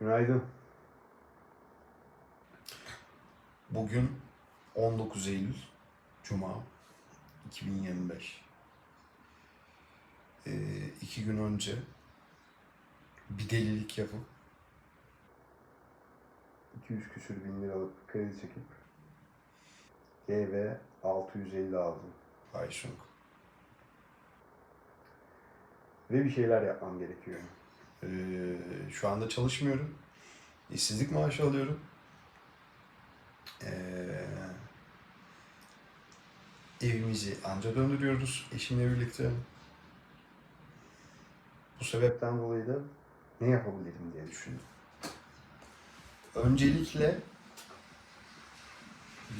Günaydın. Bugün 19 Eylül Cuma 2025. Ee, iki gün önce bir delilik yapıp 200 küsür bin liralık kredi çekip GV 650 aldım. Ayşung. Ve bir şeyler yapmam gerekiyor. Ee, şu anda çalışmıyorum. İşsizlik maaşı alıyorum. Ee, evimizi anca döndürüyoruz eşimle birlikte. Bu sebepten dolayı da ne yapabilirim diye düşündüm. Öncelikle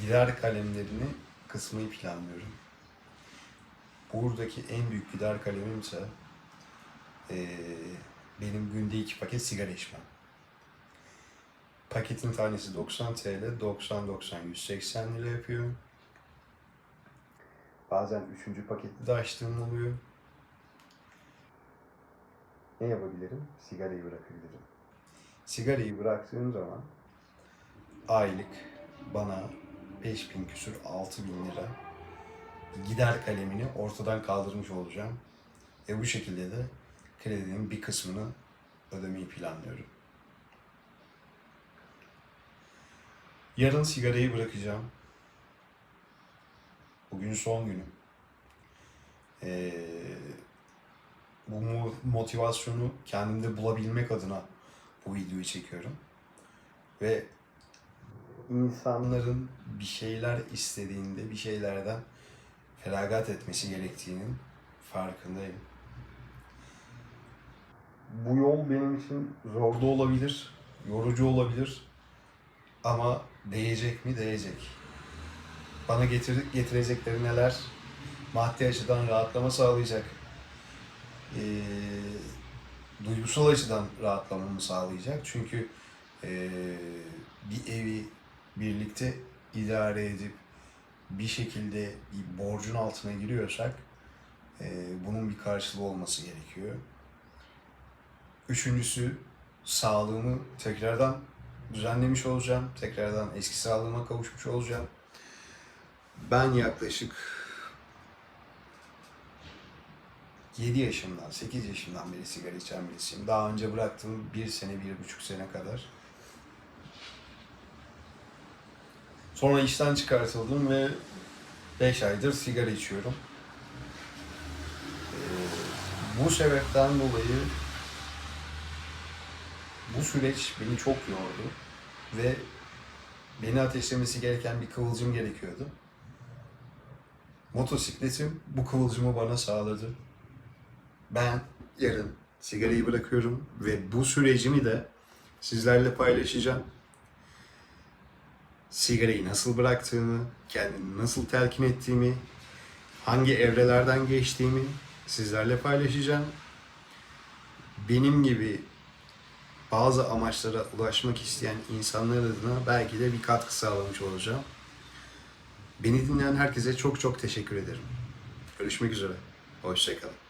gider kalemlerini kısmayı planlıyorum. Buradaki en büyük gider kalemim ise eee, benim günde iki paket sigara içmem. Paketin tanesi 90 TL, 90-90 180 lira yapıyor. Bazen üçüncü paket Bir de açtığım oluyor. ne yapabilirim? Sigarayı bırakabilirim. Sigarayı Bıraktığım zaman aylık bana 5000 küsür 6000 lira gider kalemini ortadan kaldırmış olacağım. Ve bu şekilde de kredinin bir kısmını ödemeyi planlıyorum. Yarın sigarayı bırakacağım. Bugün son günüm. Ee, bu mo- motivasyonu kendimde bulabilmek adına bu videoyu çekiyorum. Ve insanların bir şeyler istediğinde bir şeylerden feragat etmesi gerektiğinin farkındayım. Bu yol benim için zorlu olabilir, yorucu olabilir ama değecek mi? Değecek. Bana getir getirecekleri neler? Maddi açıdan rahatlama sağlayacak. Ee, duygusal açıdan rahatlamamı sağlayacak. Çünkü ee, bir evi birlikte idare edip bir şekilde bir borcun altına giriyorsak ee, bunun bir karşılığı olması gerekiyor. Üçüncüsü sağlığımı tekrardan düzenlemiş olacağım. Tekrardan eski sağlığıma kavuşmuş olacağım. Ben yaklaşık 7 yaşımdan, 8 yaşımdan beri sigara içen birisiyim. Daha önce bıraktım bir sene, bir buçuk sene kadar. Sonra işten çıkartıldım ve 5 aydır sigara içiyorum. Ee, bu sebepten dolayı bu süreç beni çok yordu ve beni ateşlemesi gereken bir kıvılcım gerekiyordu. Motosikletim bu kıvılcımı bana sağladı. Ben yarın sigarayı bırakıyorum ve bu sürecimi de sizlerle paylaşacağım. Sigarayı nasıl bıraktığımı, kendimi nasıl telkin ettiğimi, hangi evrelerden geçtiğimi sizlerle paylaşacağım. Benim gibi bazı amaçlara ulaşmak isteyen insanlar adına belki de bir katkı sağlamış olacağım. Beni dinleyen herkese çok çok teşekkür ederim. Görüşmek üzere. Hoşçakalın.